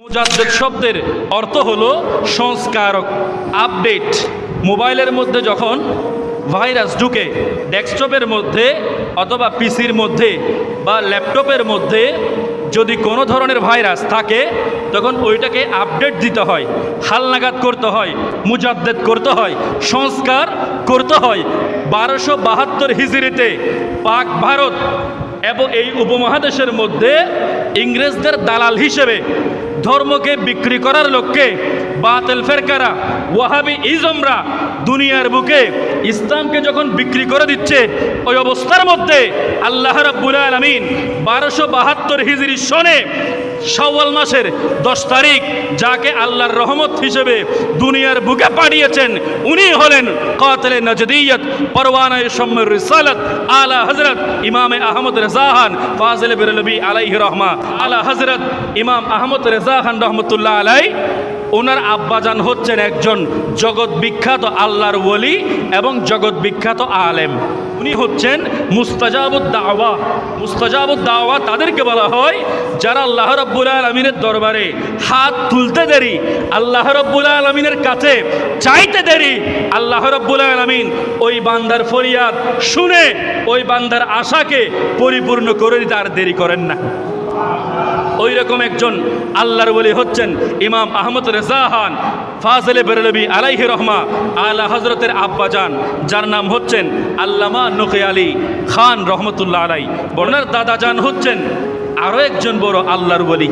মুজাদ্দেদ শব্দের অর্থ হলো সংস্কারক আপডেট মোবাইলের মধ্যে যখন ভাইরাস ঢুকে, ডেস্কটপের মধ্যে অথবা পিসির মধ্যে বা ল্যাপটপের মধ্যে যদি কোনো ধরনের ভাইরাস থাকে, তখন ওইটাকে আপডেট দিতে হয়, হালনাগাদ করতে হয়, মুজাদ্দেদ করতে হয়, সংস্কার করতে হয়। বারোশো বাহাত্তর হিজড়িতে পাক ভারত এবং এই উপমহাদেশের মধ্যে ইংরেজদের দালাল হিসেবে ধর্মকে বিক্রি করার লক্ষ্যে বাতেল ফেরকারা, ওয়াহাবি ইজমরা দুনিয়ার বুকে ইসলামকে যখন বিক্রি করে দিচ্ছে, ওই অবস্থার মধ্যে আল্লাহ রাব্বুল আলামিন বারোশো বাহাত্তর হিজরি সনে শাওয়াল মাসের দশ তারিখ যাকে আল্লাহর রহমত হিসেবে দুনিয়ার বুকে পাঠিয়েছেন, উনি হলেন কাতলে নজদিয়ত, পরওয়ানায় সম্মের রিসালত, আলা হজরত ইমামে আহমদ রেজাহান ফাজল বিরলবি আলাইহি রহমা, আলা হজরত ইমাম আহমদ রেজাহান রহমতুল্লাহ আলাই ওনার আব্বাজান হচ্ছেন একজন জগৎ বিখ্যাত আল্লাহর ওলি এবং জগৎ বিখ্যাত আলেম। উনি হচ্ছেন মুস্তাজাবুদ দাওয়া। মুস্তাজাবুদ তাদেরকে বলা হয় যারা আল্লাহ রব্বুল আলমিনের দরবারে হাত তুলতে দেরি, আল্লাহ রব্বুল আলমিনের কাছে চাইতে দেরি, আল্লাহ রব্বুল আলমিন ওই বান্দার ফরিয়াদ শুনে, ওই বান্দার আশাকে পরিপূর্ণ করে দিতে আর দেরি করেন না। ওই রকম একজন আল্লাহর বলি হচ্ছেন ইমাম আহমদ রেজাহান ফাজলে বেরলবি আলাইহি রহমা, আলা হজরতের আব্বাজান, যার নাম হচ্ছেন আল্লামা নকে আলী খান রহমতুল্লাহ আলাই বর্ণার দাদাজান হচ্ছেন আরও একজন বড় আল্লাহর বলি